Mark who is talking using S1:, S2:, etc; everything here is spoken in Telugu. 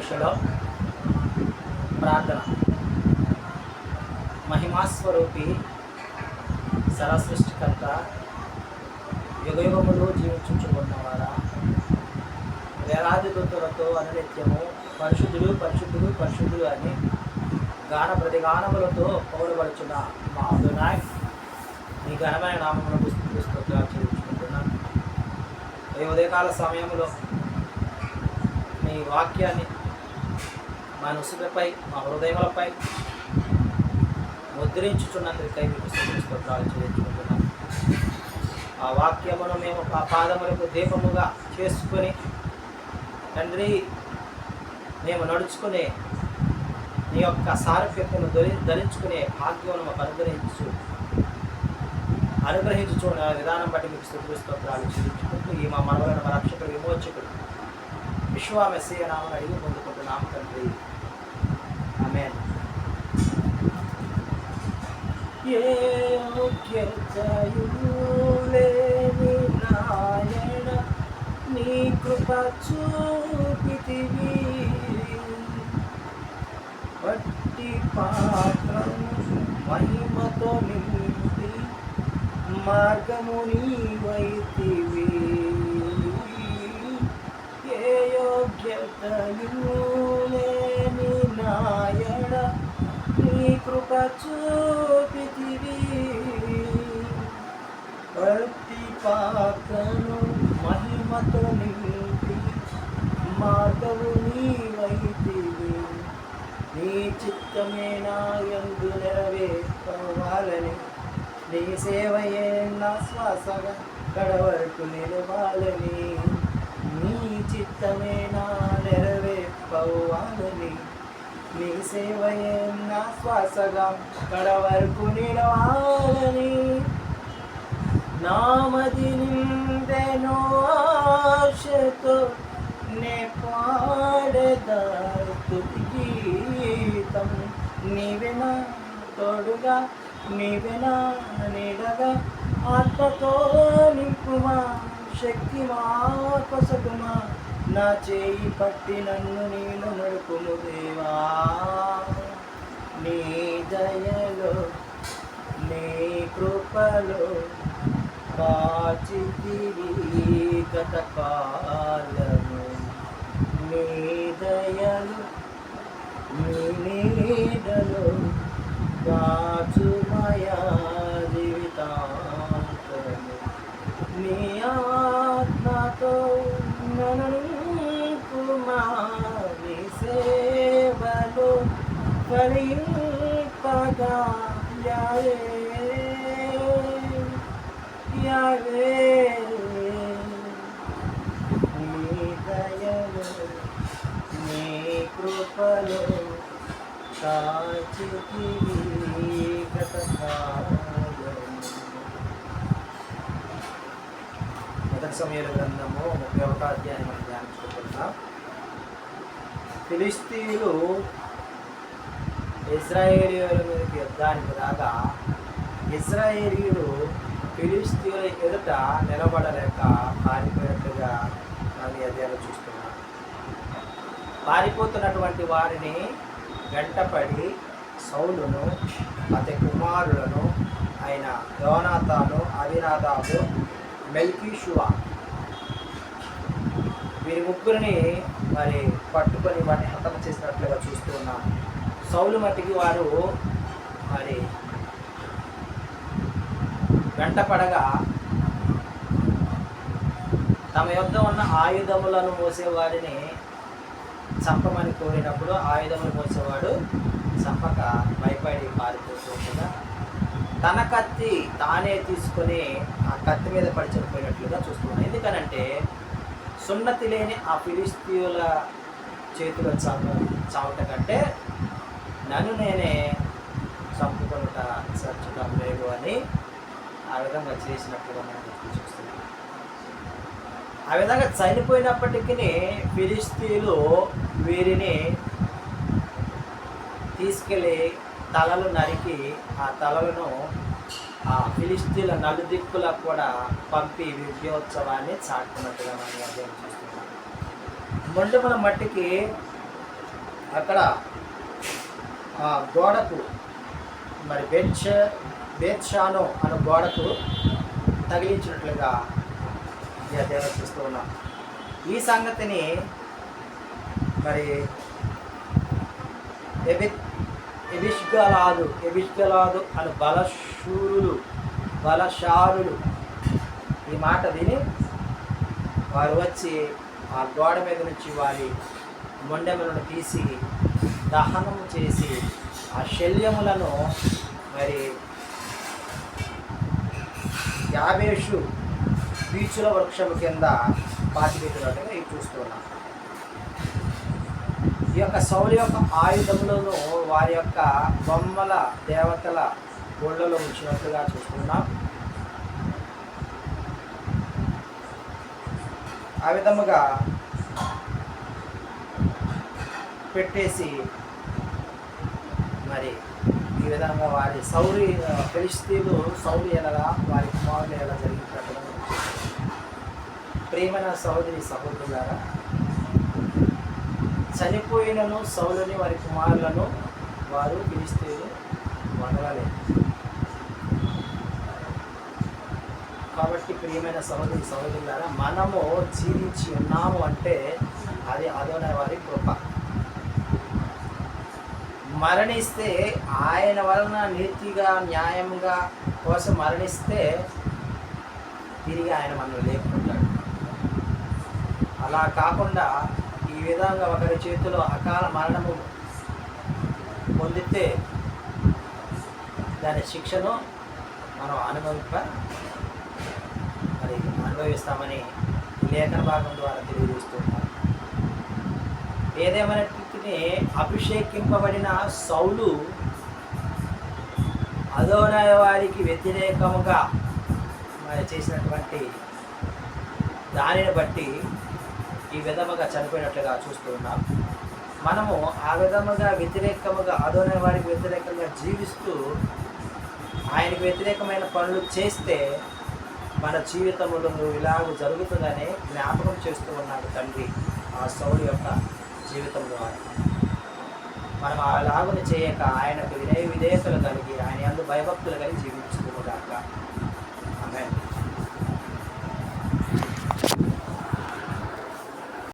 S1: దిశలో ప్రార్థన. మహిమాస్వరూపి సరసృష్టికర్త యుగయుగములు జీవించుకున్నవారా వేలాది దూతులతో అనునిత్యము పరిశుద్ధులు పరిశుద్ధులు పరిశుద్ధులు అని గాన ప్రతిగానములతో పౌరపడుచున్న మా వినాయక్ నీ ఘనమైన నామమును పుస్తకాలు చేయించుకుంటున్నాను ఈ ఉదయకాల సమయంలో మీ వాక్యాన్ని మా నుసులపై మా హృదయములపై ముద్రించుచున్నందుకై మీకు స్తోత్రాలు చేయించుకుంటున్నాను ఆ వాక్యమును మేము ఆ పాదములకు దీపముగా చేసుకొని తండ్రి మేము నడుచుకునే నీ యొక్క సారూప్యతను ధరి ధరించుకునే భాగ్యమును మాకు అనుగ్రహించు అనుగ్రహించు విధానం బట్టి మీకు స్థుతులు స్తోత్రాలు చెల్లించుకుంటూ ఈ మా మనవలైన రక్షకుడు విమోచకుడు విశ్వామెస్సీయ నామను అడిగి పొందుకుంటున్నాము తండ్రి. Amen. ఏ యోగ్యతయు లేని నాయన నీ కృప చూపితివి వట్టి పాత్రము మహిమతో నింపి మార్గము నీవైతివి ఏ యోగ్యతయు లేని నారాయణ నీ కృప చూపితివి. ప్రతి పాత్రను మహిమతో నింపి మార్గము నీవైతివి. నీ చిత్తమే నాయందు నెరవేర్కోవాలని నీ సేవయే నా శ్వాసగా కడవరకు నిలవాలని నీ చిత్తమే నా నెరవేర్కోవాలని నీ సేవయే నా శ్వాసగా కడవరకు నిలవాలని నామది నిందెను ఆశతో నే పాడదా స్తుతి గీతం. నీవెనా తోడుగా నీవెనా నీడగా ఆత్మతో నింపుమా శక్తి మా కొసగుమా. నా చేయి పట్టి నన్ను నేను నడుపుము దేవా. నీ దయలో నీ కృపలో కాచితివి గత కాలము. నీ దయలు నీ నీడలో కాచుమయా జీవితాంతము నీ ఆత్మతో నన్ను కుమారి సేవలో ఫలింపగా యావే యావే నీ దయలో నీ కృపలో కాచితివి గత మొదటి సమయాల గ్రంథము ముఖ్య ఒక అధ్యాయం ధ్యానించుకుంటున్నాం ఫిలిస్తీన్లు ఇజ్రాయేలీయుల మీదకి యుద్ధానికి రాగా ఇజ్రాయేలీయులు ఫిలిస్తీన్ల ఎదుట నిలబడలేక పారిపోయినట్టుగా మనం ఈ చూస్తున్నాం. పారిపోతున్నటువంటి వారిని వెంటపడి సౌలును అతని కుమారులను ఆయన యోనాథాను అవినాదాబు మెల్కీషువా వీరి ముగ్గురిని మరి పట్టుకొని వారిని హతం చేసినట్లుగా చూస్తూ ఉన్నాం సౌలు మట్టికి వారు మరి వెంటపడగా తమ యొద్ద ఉన్న ఆయుధములను మోసేవారిని చంపమని కోరినప్పుడు ఆయుధములు మోసేవాడు చంపక భయపడి పారిపోతుండగా తన కత్తి తానే తీసుకొని ఆ కత్తి మీద పడి చనిపోయినట్లుగా చూస్తున్నాను ఎందుకనంటే సున్నతి లేని ఆ ఫిలిస్తీయుల చేతిలో చావ చావట కంటే నన్ను నేనే చంపుకొనుట చచ్చటం లేదు అని ఆ విధంగా చేసినట్టుగా మనం చూస్తున్నాం ఆ విధంగా చనిపోయినప్పటికీ ఫిలిస్తీన్లు వీరిని తీసుకెళ్ళి తలలు నరికి ఆ తలలను ఆ ఫిలిస్తీన్ల నలుదిక్కులకు కూడా పంపి విజయోత్సవాన్ని చాటుకున్నట్టుగా మనం అర్థం చేస్తున్నాం. మొండముల మట్టికి అక్కడ గోడకు మరి బెడ్ష బేత్షానో అనే గోడకు తగిలించినట్లుగా ఈ అధ్యాయం చూస్తూ ఉన్నాం. ఈ సంగతిని మరి ఎబి ఎబిష్గలాదు ఎబిష్గలాదు అని బలశూరులు బలశారులు ఈ మాట విని వారు వచ్చి ఆ గోడ మీద నుంచి వారి మొండెములను తీసి దహనం చేసి ఆ శల్యములను మరి యాభేషు బీచుల వృక్షము కింద పాతిపెట్టినట్టుగా ఇది చూస్తున్నాం ఈ యొక్క సౌలు యొక్క ఆయుధములను వారి యొక్క బొమ్మల దేవతల ఒళ్ళలో ఉంచినట్టుగా చూస్తున్నాం ఆ విధముగా పెట్టేసి మరి ఈ విధంగా వారి సౌరి ఫిలిస్తీన్లు సౌరి ఎలాగా వారి కుమారులు ఎలా జరిగినట్టు ప్రేమైన సహోదరి సహోదరులారా చనిపోయినను సౌలని వారి కుమారులను వారు ఫిలిస్తీన్లు వదలలేదు. కాబట్టి ప్రియమైన సహోదరి సహోదరులారా మనము జీవించి ఉన్నాము అంటే అది అదోనే వారి కృప. మరణిస్తే ఆయన వలన నీతిగా న్యాయంగా కోసం మరణిస్తే తిరిగి ఆయన మనం లేకుంటాడు. అలా కాకుండా ఈ విధంగా ఒకరి చేతిలో అకాల మరణము పొందితే దాని శిక్షను మనం అనుభవింప మరి అనుభవిస్తామని లేఖన భాగం ద్వారా తెలియజేస్తున్నాం వెంటనే అభిషేకింపబడిన సౌలు అదోనాయ వారికి వ్యతిరేకముగా మరి చేసినటువంటి దానిని బట్టి ఈ విధముగా చనిపోయినట్లుగా చూస్తూ ఉన్నాం. మనము ఆ విధముగా వ్యతిరేకముగా అదోనాయ వారికి వ్యతిరేకంగా జీవిస్తూ ఆయనకు వ్యతిరేకమైన పనులు చేస్తే మన జీవితంలో ఇలాగ జరుగుతుందని జ్ఞాపకం చేస్తూ ఉన్నాడు తండ్రి ఆ సౌలు యొక్క జీవితంలో మనం అలాగున చేయక ఆయనకు వినయ విదేశాలు కలిగి ఆయన అందు భయభక్తులు కలిగి జీవించుకుగాక